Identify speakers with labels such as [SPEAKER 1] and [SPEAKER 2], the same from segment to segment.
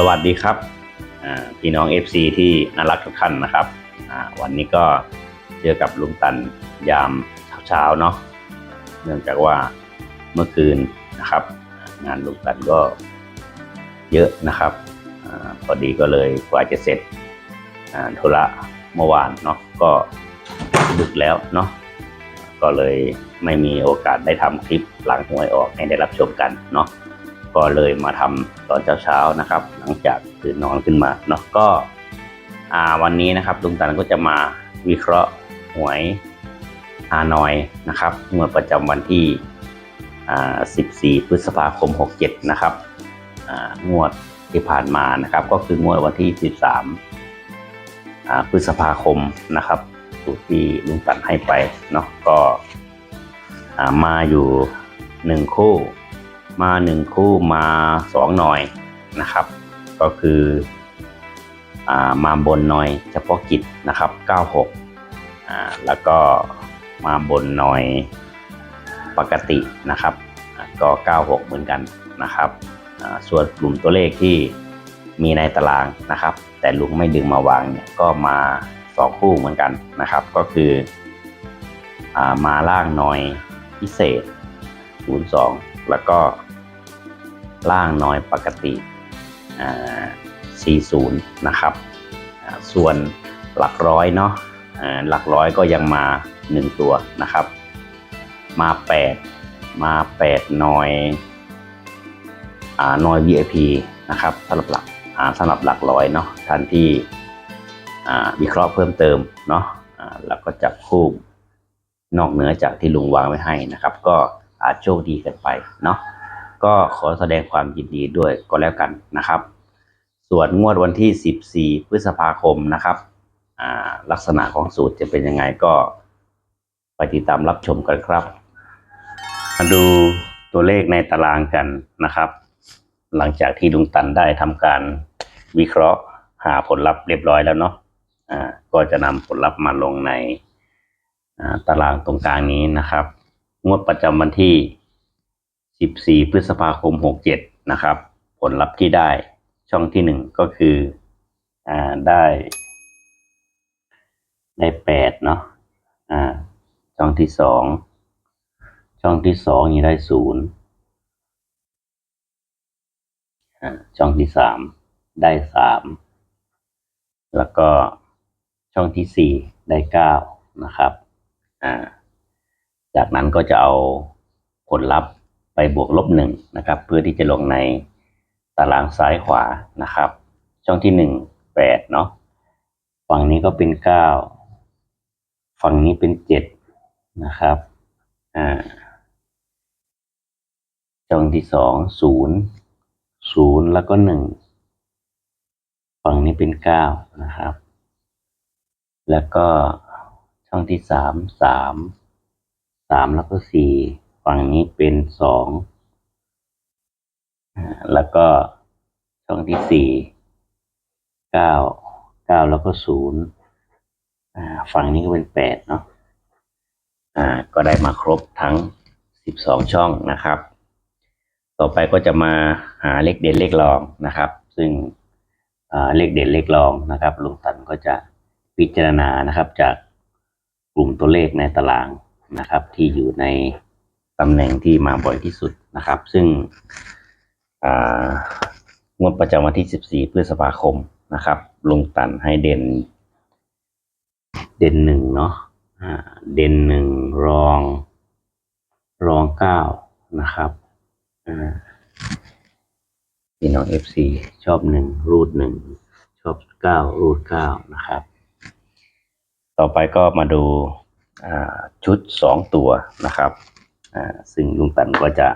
[SPEAKER 1] สวัสดีครับพี่น้อง FC ที่น่ารักทุกท่านนะครับ วันนี้ก็เจอกับลุงตันยามเช้าๆเนาะเนื่องจากว่าเมื่อคืนนะครับ งานลุงตันก็เยอะนะครับอพอดีก็เลยกว่าจะเสร็จธุระเมื่อวานเนาะก็ดึกแล้วเนาะก็เลยไม่มีโอกาสได้ทำคลิปหลังหวยออกให้ได้รับชมกันเนาะ ก็เลยมาทำตอนเช้าๆนะครับ หลังจากตื่นนอนขึ้นมาเนาะก็าวันนี้นะครับลุงตันก็จะมาวิเคราะห์หวยฮานอยนะครับงวดประจำวันที่ 14 พฤษภาคม 67 นะครับงวดที่ผ่านมานะครับ ก็คืองวดวันที่ 13 พฤษภาคมนะครับสูตรที่ลุงตันให้ไปเนาะก็มาอยู่หนึ่งคู่ มาหนึ่งคู่มาสองหน่อยนะครับ ก็คืออมาบนหน่อยเฉพาะกิจนะครับ 96อ่าแล้วก็มาบนหน่อยปกตินะครับ ก็ 96 เหมือนกันนะครับส่วนกลุ่มตัวเลขที่มีในตารางนะครับ แต่ลุงไม่ดึงมาวางเนี่ยก็มาสองคู่เหมือนกันนะครับ ก็คืออมาล่างหน่อยพิเศษ 02 แล้วก็ล่างน้อยปกติ40 นะครับ ส่วนหลักร้อยเนาะหลักร้อยก็ยังมา 1 ตัวนะครับ มา 8 มา 8 น้อยอน้อย VIP นะครับสำหรับหลักสำหรับหลักร้อยเนาะท่านที่วิเคราะห์เพิ่มเติมเนาะแล้วก็จับคู่นอกเหนือจากที่ลุงวางไว้ให้นะครับ ก็ อาจโชคดีกันไปเนาะก็ขอแสดงความยินดีด้วยก็แล้วกันนะครับ ส่วนงวดวันที่ 14 พฤษภาคมนะครับลักษณะของสูตรจะเป็นยังไงก็ไปติดตามรับชมกันครับ มาดูตัวเลขในตารางกันนะครับ หลังจากที่ลุงตันได้ทำการวิเคราะห์หาผลลัพธ์เรียบร้อยแล้วเนาะอ่าก็จะนำผลลัพธ์มาลงในตารางตรงกลางนี้นะครับ งวดประจำวันที่ 14 พฤษภาคม 67 นะครับ ผลลัพธ์ที่ได้ช่องที่หนึ่งก็คืออ่าได้ได้แปดเนาะอ่าช่องที่สองช่องที่สองนี่ได้ศูนย์อ่าช่องที่สามได้สามแล้วก็ช่องที่สี่ได้เก้านะครับอ่า จากนั้นก็จะเอาผลลัพธ์ไปบวกลบหนึ่งนะครับ เพื่อที่จะลงในตารางซ้ายขวานะครับ ช่องที่หนึ่งแปดเนาะฝั่งนี้ก็เป็นเก้าฝั่งนี้เป็นเจ็ดนะครับอ่าช่องที่สองศูนย์ศูนย์แล้วก็หนึ่งฝั่งนี้เป็นเก้านะครับ แล้วก็ช่องที่สามสาม สามแล้วก็สี่ฝั่งนี้เป็นสองแล้วก็ช่องที่สี่เก้าเก้าแล้วก็ศูนย์ฝั่งนี้ก็เป็นแปดเนาะอ่าก็ได้มาครบทั้งสิบสองช่องนะครับ ต่อไปก็จะมาหาเลขเด่นเลขรองนะครับ ซึ่งเลขเด่นเลขรองนะครับลุงตันก็จะพิจารณานะครับจากกลุ่มตัวเลขในตาราง นะครับ ที่อยู่ในตำแหน่งที่มาบ่อยที่สุดนะครับ ซึ่งงวดประจำวันที่ 14 พฤษภาคมนะครับ ลงตันให้เด่น เด่นหนึ่งเนาะเด่นหนึ่งรอง รองเก้านะครับอ่าพี่น้อง FC ชอบหนึ่งรูดหนึ่งชอบเก้ารูดเก้านะครับ ต่อไปก็มาดู ชุดสองตัวนะครับซึ่งลุงตันก็จะ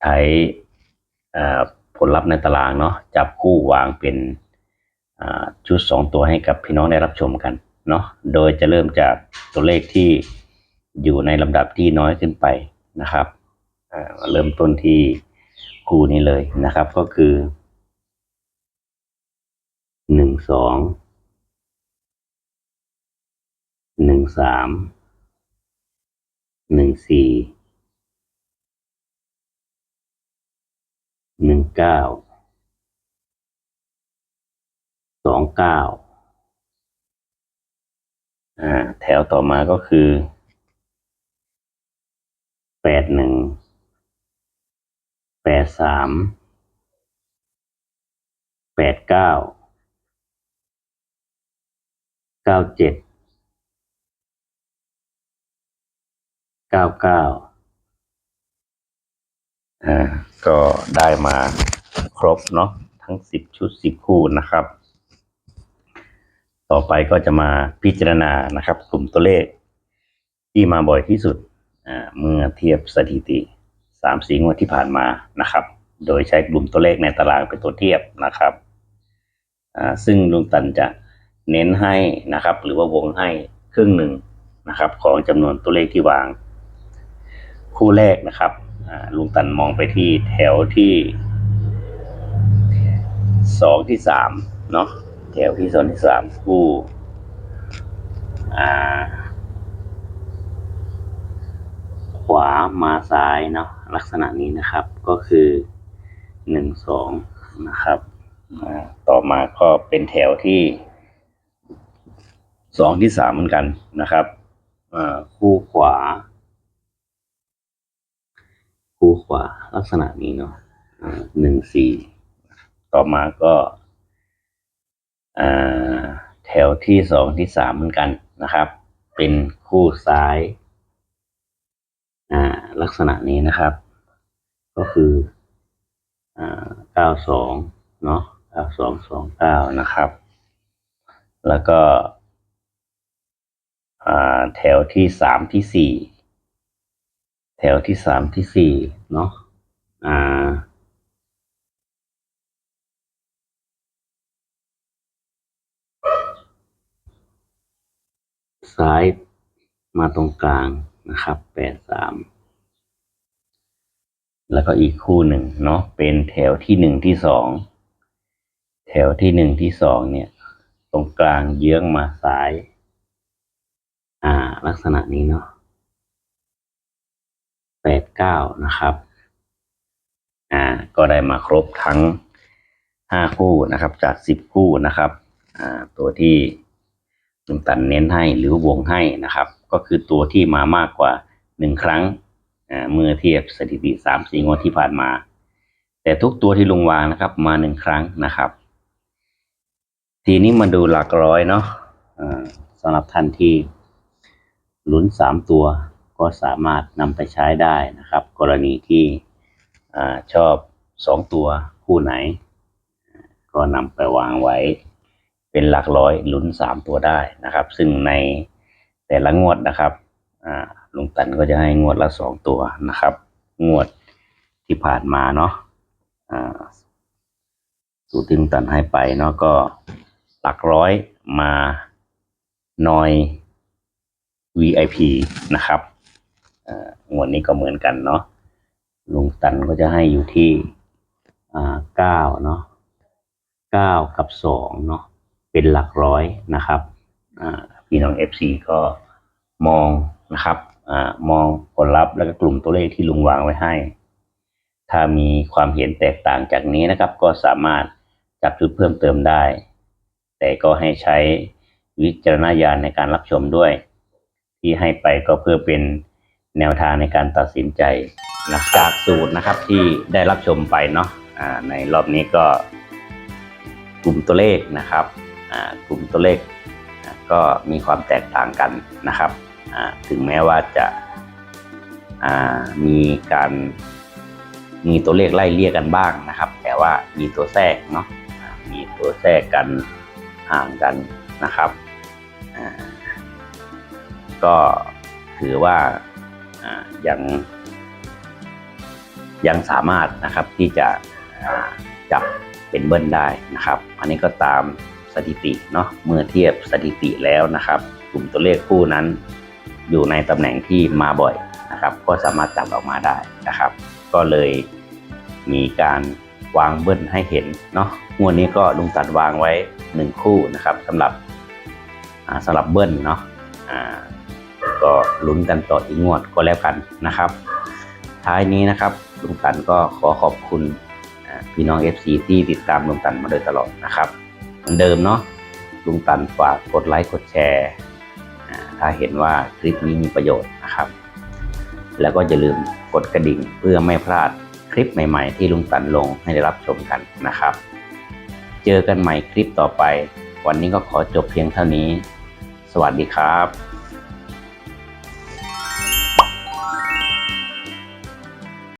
[SPEAKER 1] ใช้ผลลัพธ์ในตารางเนาะจับคู่วางเป็นชุดสองตัวให้กับพี่น้องได้รับชมกันเนาะโดยจะเริ่มจากตัวเลขที่อยู่ในลำดับที่น้อยขึ้นไปนะครับเริ่มต้นที่คู่นี้เลยนะครับก็คือหนึ่งสอง หนึ่งสามหนึ่งสี่หนึ่งเก้าสองเก้าอ่าแถวต่อมาก็คือแปดหนึ่งแปดสามแปดเก้าเก้าเจ็ด เก้าเก้าอ่าก็ได้มาครบเนาะทั้งสิบชุดสิบคู่นะครับ ต่อไปก็จะมาพิจารณานะครับกลุ่มตัวเลข ที่มาบ่อยที่สุดอ่าเมื่อเทียบสถิติสามสีงวดที่ผ่านมานะครับ โดยใช้กลุ่มตัวเลขในตารางเป็นตัวเทียบนะครับอ่าซึ่งลุงตันจะเน้นให้นะครับ หรือว่าวงให้ครึ่งหนึ่งนะครับ ของจำนวนตัวเลขที่วาง คู่แรกนะครับลุงตันมองไปที่แถวที่สองที่สามเนาะแถวที่สองที่สามคู่ขวามาซ้ายเนาะลักษณะนี้นะครับก็คือหนึ่งสองนะครับต่อมาก็เป็นแถวที่สองที่สามเหมือนกันนะครับคู่ขวา คู่ขวาลักษณะนี้เนาะหนึ่งสี่ต่อมาก็แถวที่สองที่สามเหมือนกันนะครับ เป็นคู่ซ้ายลักษณะนี้นะครับ ก็คือเก้าสองเนาะเก้าสองสองเก้านะครับ แล้วก็แถวที่สามที่สี่ แถวที่สามที่สี่เนาะอ่า ซ้ายมาตรงกลางนะครับแปดสามแล้วก็อีกคู่หนึ่งเนาะเป็นแถวที่หนึ่งที่สองแถวที่หนึ่งที่สองเนี่ย ตรงกลางเยื้องมาซ้าย อ่า ลักษณะนี้เนาะ แปดเก้านะครับ อ่า ก็ได้มาครบทั้งห้าคู่นะครับ จากสิบคู่นะครับ อ่า ตัวที่ลุงตันเน้นให้หรือวงให้นะครับ ก็คือตัวที่มามากกว่าหนึ่งครั้ง อ่า เมื่อเทียบสถิติสามสี่งวดที่ผ่านมา แต่ทุกตัวที่ลุงวางนะครับ มาหนึ่งครั้งนะครับ ทีนี้มาดูหลักร้อยเนาะ อ่าสำหรับท่านที่ลุ้นสามตัว ก็สามารถนำไปใช้ได้นะครับ กรณีที่อชอบสองตัวคู่ไหน ก็นำไปวางไว้เป็นหลักร้อยลุ้นสามตัวได้นะครับ ซึ่งในแต่ละงวดนะครับลุงตันก็จะให้งวดละสองตัวนะครับ งวดที่ผ่านมาเนาะสูตรที่ลุงตันให้ไปเนาะก็หลักร้อยมาหน่อย VIP นะครับ งวดนี้ก็เหมือนกันเนาะลุงตันก็จะให้อยู่ที่เก้าเนาะเก้ากับสองเนาะเป็นหลักร้อยนะครับพี่น้อง FC ก็มองนะครับอมองผลลัพธ์แล้วก็กลุ่มตัวเลขที่ลุงวางไว้ให้ ถ้ามีความเห็นแตกต่างจากนี้นะครับ ก็สามารถจับจุดเพิ่มเติมได้ แต่ก็ให้ใช้วิจารณญาณในการรับชมด้วย ที่ให้ไปก็เพื่อเป็น แนวทางในการตัดสินใจนะจากสูตรนะครับที่ได้รับชมไปเนาะอ่าในรอบนี้ก็กลุ่มตัวเลขนะครับกลุ่มตัวเลขก็มีความแตกต่างกันนะครับถึงแม้ว่าจะมีการมีตัวเลขไล่เลี่ยกันบ้างนะครับ แต่ว่ามีตัวแทรกเนาะมีตัวแทรกกันห่างกันนะครับก็ถือว่า ยังยังสามารถนะครับที่จะจับเป็นเบิ้ลได้นะครับ อันนี้ก็ตามสถิติเนาะเมื่อเทียบสถิติแล้วนะครับ กลุ่มตัวเลขคู่นั้น อยู่ในตำแหน่งที่มาบ่อยนะครับ ก็สามารถจับออกมาได้นะครับ ก็เลยมีการวางเบิ้ลให้เห็นเนาะงวดนี้ก็ลุงตัดวางไว้หนึ่งคู่นะครับสำหรับสำหรับเบิ้ลเนาะ ก็ลุ้นกันต่ออีกงวดก็แล้วกันนะครับ ท้ายนี้นะครับลุงตันก็ขอขอบคุณพี่น้อง FC ที่ติดตามลุงตันมาโดยตลอดนะครับเหมือนเดิมเนาะลุงตันฝากกดไลค์กดแชร์ถ้าเห็นว่าคลิปนี้มีประโยชน์นะครับ แล้วก็อย่าลืมกดกระดิ่งเพื่อไม่พลาดคลิปใหม่ๆ ที่ลุงตันลงให้ได้รับชมกันนะครับ เจอกันใหม่คลิปต่อไป วันนี้ก็ขอจบเพียงเท่านี้ สวัสดีครับ